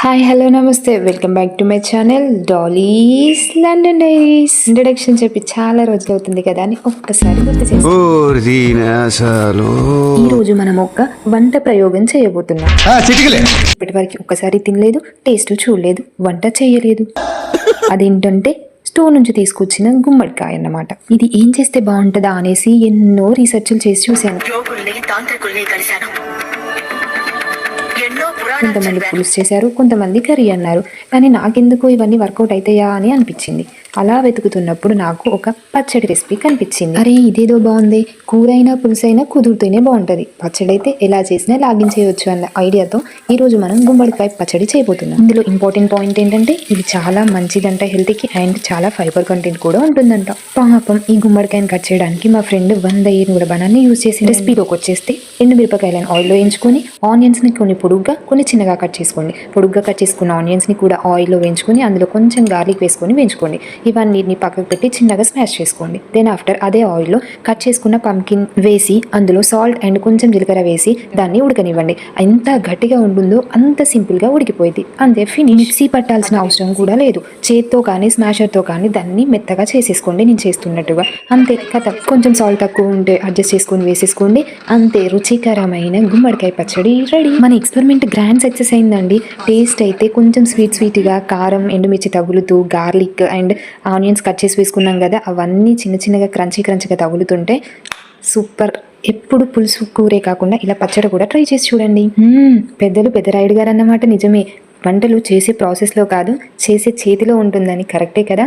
Hi hello నమస్తే. Welcome back to my channel. Dolly's London diaries introduction చెప్పి చాలా రోజులు అవుతుంది కదా అని ఒక్కసారి గుర్తు ఈ రోజు మనం ఒక వంట ప్రయోగం చేయబోతున్నాం. చిటికలే. ఇప్పటి వరకు ఒక్కసారి తినలేదు టేస్ట్ చూడలేదు వంట చేయలేదు. అదేంటంటే స్టోర్ నుంచి తీసుకొచ్చిన గుమ్మడికాయ అన్నమాట. ఇది ఏం చేస్తే బాగుంటుందా అనేసి ఎన్నో రీసెర్చ్లు చేసి చూశాను. కొంతమంది పులుసు చేశారు కొంతమంది కర్రీ అన్నారు. కానీ నాకెందుకు ఇవన్నీ వర్కౌట్ అవుతాయా అని అనిపించింది. అలా వెతుకుతున్నప్పుడు నాకు ఒక పచ్చడి రెసిపీ కనిపించింది. అరే ఇదేదో బాగుంది. కూర అయినా పులుసు అయినా కుదురుతూనే బాగుంటుంది. పచ్చడి అయితే ఎలా చేసినా లాగించేయొచ్చు అన్న ఐడియాతో ఈ రోజు మనం గుమ్మడికాయ పచ్చడి చేయబోతున్నాం. ఇందులో ఇంపార్టెంట్ పాయింట్ ఏంటంటే ఇది చాలా మంచిదంట హెల్త్కి అండ్ చాలా ఫైబర్ కంటెంట్ కూడా ఉంటుందంట. పాపం ఈ గుమ్మడికాయని కట్ చేయడానికి మా ఫ్రెండ్ వంద ఏనుగుల బనాన్ని యూజ్ చేసి రెసిపీలోకి వచ్చేస్తే ఎండు మిరపకాయలను ఆయిల్లో వేయించుకొని ఆనియన్స్ని కొన్ని పొడుగ్గా కొన్ని చిన్నగా కట్ చేసుకోండి. పొడుగ్గా కట్ చేసుకున్న ఆనియన్స్ని కూడా ఆయిల్లో వేయించుకొని అందులో కొంచెం గార్లిక్ వేసుకొని వేయించుకోండి. ఇవన్నీ పక్కకు పెట్టి చిన్నగా స్మాష్ చేసుకోండి. దెన్ ఆఫ్టర్ అదే ఆయిల్లో కట్ చేసుకున్న పంకిన్ వేసి అందులో సాల్ట్ అండ్ కొంచెం జీలకర్ర వేసి దాన్ని ఉడకనివ్వండి. ఎంత గట్టిగా ఉంటుందో అంత సింపుల్గా ఉడికిపోయింది అంతే ఫినిష్ మిక్సీ పట్టాల్సిన అవసరం కూడా లేదు. చేత్తో కానీ స్మాషర్తో కానీ దాన్ని మెత్తగా చేసేసుకోండి. నేను చేస్తున్నట్టుగా. అంతే కథ. కొంచెం సాల్ట్ తక్కువ ఉంటే అడ్జస్ట్ చేసుకొని వేసేసుకోండి. అంతే రుచి రుచికరమైన గుమ్మడికాయ పచ్చడి రెడీ. మన ఎక్స్పెరిమెంట్ గ్రాండ్ సక్సెస్ అయిందండి. టేస్ట్ అయితే కొంచెం స్వీట్ స్వీట్గా కారం ఎండుమిర్చి తగులుతూ గార్లిక్ అండ్ ఆనియన్స్ కట్ చేసి వేసుకున్నాం కదా అవన్నీ చిన్న చిన్నగా క్రంచీ క్రంచిగా తగులుతుంటే సూపర్. ఎప్పుడు పులుసు కూరే కాకుండా ఇలా పచ్చడి కూడా ట్రై చేసి చూడండి. పెద్దలు పెద్దలు పెద్దరాయుడు గారు అన్నమాట నిజమే. వంటలు చేసే ప్రాసెస్లో కాదు చేసే చేతిలో ఉంటుందని కరెక్టే కదా?